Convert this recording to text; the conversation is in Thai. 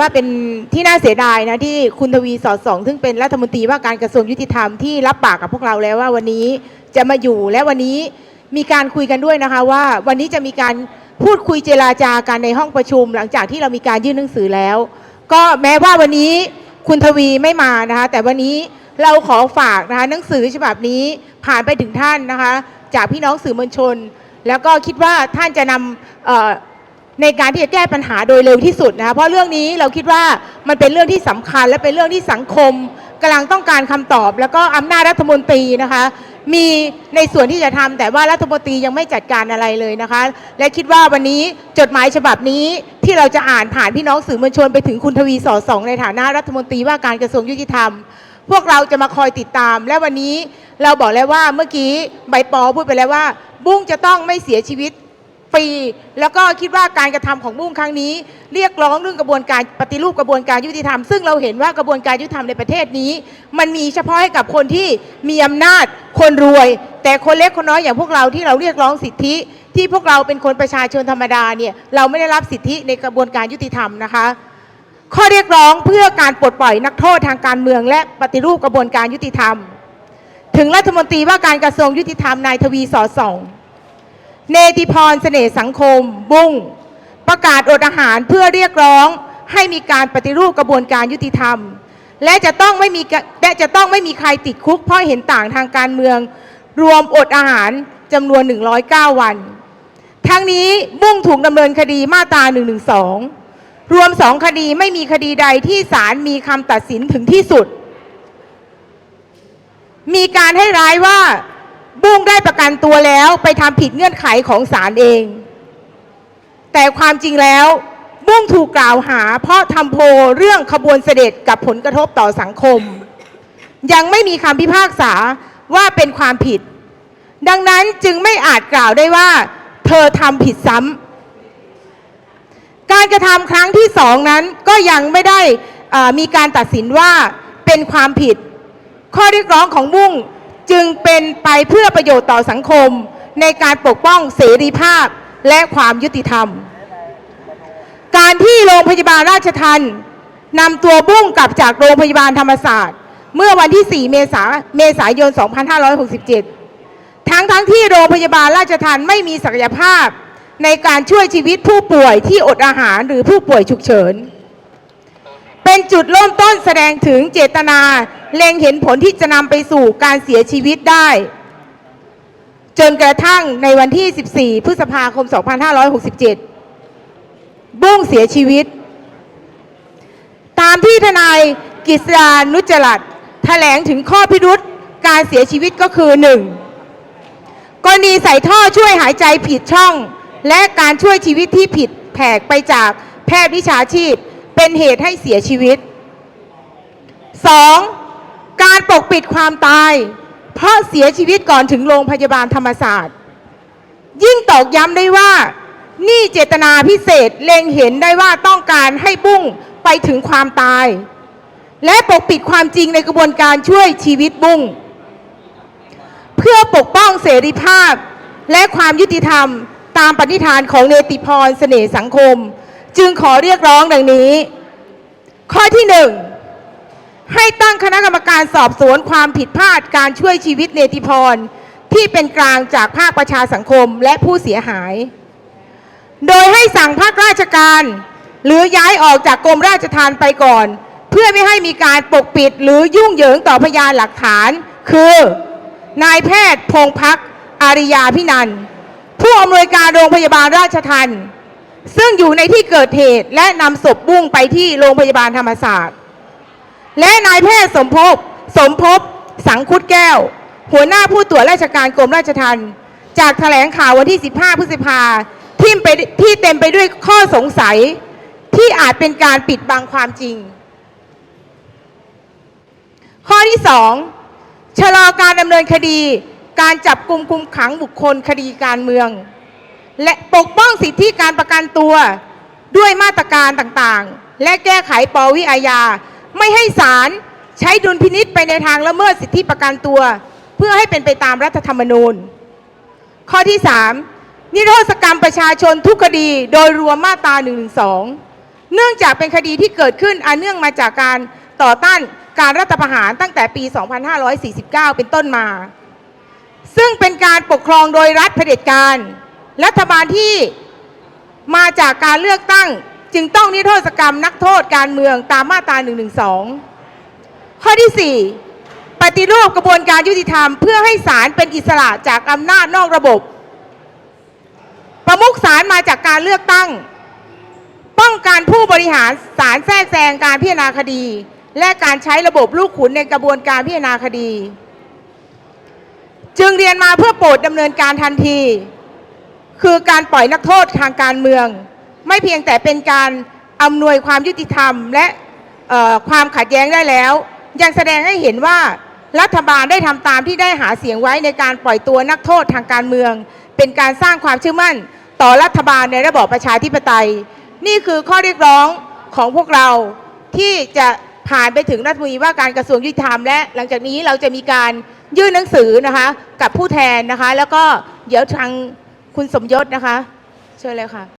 ว่าเป็นที่น่าเสียดายนะที่คุณทวีสอดส่อง ซึ่งเป็นรัฐมนตรีว่าการกระทรวงยุติธรรมที่รับปากกับพวกเราแล้วว่าวันนี้จะมาอยู่และวันนี้มีการคุยกันด้วยนะคะว่าวันนี้จะมีการพูดคุยเจราจากันในห้องประชุม หลังจากที่เรามีการยื่นหนังสือแล้ว ก็แม้ว่าวันนี้คุณทวีไม่มานะคะ แต่วันนี้เราขอฝากนะคะหนังสือฉบับนี้ผ่านไปถึงท่านนะคะ จากพี่น้องสื่อมวลชน แล้วก็คิดว่าท่านจะนำ ในการที่จะแก้ปัญหาโดยเร็วที่สุดนะคะเพราะเรื่องนี้เราคิดว่ามันเป็นเรื่องที่สำคัญ และเป็นเรื่องที่สังคมกำลังต้องการคำตอบ แล้วก็อำนาจรัฐมนตรีนะคะมีในส่วนที่จะทำแต่ว่ารัฐมนตรียังไม่จัดการอะไรเลยนะคะ และคิดว่าวันนี้จดหมายฉบับนี้ที่เราจะอ่านผ่านพี่น้องสื่อมวลชนไปถึงคุณทวีสอสองในฐานะรัฐมนตรีว่าการกระทรวงยุติธรรม พวกเราจะมาคอยติดตาม และวันนี้เราบอกแล้วว่าเมื่อกี้ใบปอพูดไปแล้วว่า บุ้งจะต้องไม่เสียชีวิต ฟรีแล้วก็คิดว่าการกระทำของบุ้งครั้งนี้ เรียกร้องเรื่องกระบวนการปฏิรูปกระบวนการยุติธรรม ซึ่งเราเห็นว่ากระบวนการยุติธรรมในประเทศนี้ มันมีเฉพาะให้กับคนที่มีอำนาจคนรวย แต่คนเล็กคนน้อยอย่างพวกเราที่เราเรียกร้องสิทธิ ที่พวกเราเป็นคนประชาชนธรรมดาเนี่ยเราไม่ได้รับสิทธิในกระบวนการยุติธรรมนะคะข้อเรียกร้องเพื่อการปลดปล่อยนักโทษทางการเมืองและปฏิรูปกระบวนการยุติธรรม ถึงรัฐมนตรีว่าการกระทรวงยุติธรรมนายทวีสอดส่อง เนติพรเสน่ห์สังคม บุ้งประกาศอดอาหารเพื่อเรียกร้องให้มีการปฏิรูปกระบวนการยุติธรรม และจะต้องไม่มีกะและจะต้องไม่มีใครติดคุก เพราะเห็นต่างทางการเมือง รวมอดอาหารจำนวน 109 วัน ทั้งนี้บุ้งถูกดำเนินคดีมาตรา 112 รวมสองคดีไม่มีคดีใดที่ศาลมีคำตัดสินถึงที่สุด มีการให้ร้ายว่า บุ้งได้ประกันตัวแล้วไปทำผิดเงื่อนไขของศาลเอง แต่ความจริงแล้วบุ้งถูกกล่าวหา เพราะทำโพลเรื่องขบวนเสด็จกับผลกระทบต่อสังคม ยังไม่มีคำพิพากษาว่าเป็นความผิด ดังนั้นจึงไม่อาจกล่าวได้ว่า เธอทำผิดซ้ำการกระทำครั้งที่สองนั้นก็ยังไม่ได้มีการตัดสินว่าเป็นความผิด ข้อเรียกร้องของบุ้ง จึงเป็นไปเพื่อประโยชน์ต่อสังคม ในการปกป้องเสรีภาพและความยุติธรรม การที่โรงพยาบาลราชทันนำตัวบุ้งกลับจากโรงพยาบาลธรรมศาสตร์ เมื่อวันที่ 4 เมษาเมษายน 2567 ทั้งทั้งที่โรงพยาบาลราชทันไม่มีศักยภาพในการช่วยชีวิตผู้ป่วยที่อดอาหารหรือผู้ป่วยฉุกเฉิน เป็นจุดเริ่มต้นแสดงถึงเจตนา เล็งเห็นผลที่จะนำไปสู่การเสียชีวิตได้ จนกระทั่งในวันที่ 14 พฤษภาคม 2567 บุ้งเสียชีวิต ตามที่ทนายกฤษดานุจรัตแถลงถึงข้อพิรุษการเสียชีวิตก็คือ 1. กรณีใส่ท่อช่วยหายใจผิดช่อง และการช่วยชีวิตที่ผิดแผกไปจากแพทย์วิชาชีพ เป็นเหตุให้เสียชีวิต 2. การปกปิดความตาย เพราะเสียชีวิตก่อนถึงโรงพยาบาลธรรมศาสตร์ ยิ่งตอกย้ำได้ว่า นี่เจตนาพิเศษเล็งเห็นได้ว่าต้องการให้บุ้งไปถึงความตาย และปกปิดความจริงในกระบวนการช่วยชีวิตบุ้งเพื่อปกป้องเสรีภาพและความยุติธรรมตามปณิธานของเนติพรเสน่ห์สังคม จึงขอเรียกร้องดังนี้ ข้อที่หนึ่งให้ตั้งคณะกรรมการสอบสวนความผิดพลาดการช่วยชีวิตเนติพร ที่เป็นกลางจากภาคประชาสังคมและผู้เสียหาย โดยให้สั่งภาคราชการ หรือย้ายออกจากกรมราชทานไปก่อน เพื่อไม่ให้มีการปกปิดหรือยุ่งเหยิงต่อพยานหลักฐาน คือ นายแพทย์พงพักอาริยาพินันผู้อำนวยการโรงพยาบาลราชทัน ซึ่งอยู่ในที่เกิดเหตุและนำศพบุ้งไปที่โรงพยาบาลธรรมศาสตร์ และนายแพทย์สมภพสมภพสังคุดแก้ว หัวหน้าผู้ตรวจราชการกรมราชทัณฑ์จากแถลงข่าววันที่ 15 พฤษภาที่ไปที่เต็มไปด้วยข้อสงสัยที่อาจเป็นการปิดบังความจริง ข้อที่ 2 ชะลอการดำเนินคดี การจับกลุ่มคุมขังบุคคลคดีการเมือง และปกป้องสิทธิการประกันตัว ด้วยมาตรการต่างๆ และแก้ไขปวิอาญา ไม่ให้ศาลใช้ดุลพินิษไปในทางละเมิดสิทธิประกันตัว เพื่อให้เป็นไปตามรัฐธรรมนูญ ข้อที่ 3 นิรโทษกรรมประชาชนทุกคดีโดยรวมมาตรา1นึเนื่องจากเป็นคดีที่เกิดขึ้นอันเนื่องมาจากการต่อต้านการรัฐประหารตั้งแต่ปี 2549 เป็นต้นมา ซึ่งเป็นการปกครองโดยรัฐเผด็จการ รัฐบาลที่มาจากการเลือกตั้ง จึงต้องนิรโทษกรรมนักโทษการเมืองตามมาตรา 112 ข้อที่ 4 ปฏิรูปกระบวนการยุติธรรม เพื่อให้ศาลเป็นอิสระจากอำนาจนอกระบบ ประมุขศาลมาจากการเลือกตั้ง ป้องกันผู้บริหารศาลแทรกแซงการพิจารณาคดี และการใช้ระบบลูกขุนในกระบวนการพิจารณาคดี จึงเรียนมาเพื่อโปรดดำเนินการทันที คือการปล่อยนักโทษทางการเมือง ไม่เพียงแต่เป็นการอำนวยความยุติธรรม และความขัดแย้งได้แล้ว ยังแสดงให้เห็นว่ารัฐบาลได้ทำตามที่ได้หาเสียงไว้ในการปล่อยตัวนักโทษทางการเมือง เป็นการสร้างความเชื่อมั่นต่อรัฐบาลในระบอบประชาธิปไตย นี่คือข้อเรียกร้องของพวกเราที่จะผ่านไปถึงรัฐมนตรีว่าการกระทรวงยุติธรรมและ หลังจากนี้เราจะมีการยื่นหนังสือนะคะกับผู้แทนนะคะ แล้วก็เดี๋ยวทาง คุณสมยศนะคะ เชิญเลยค่ะ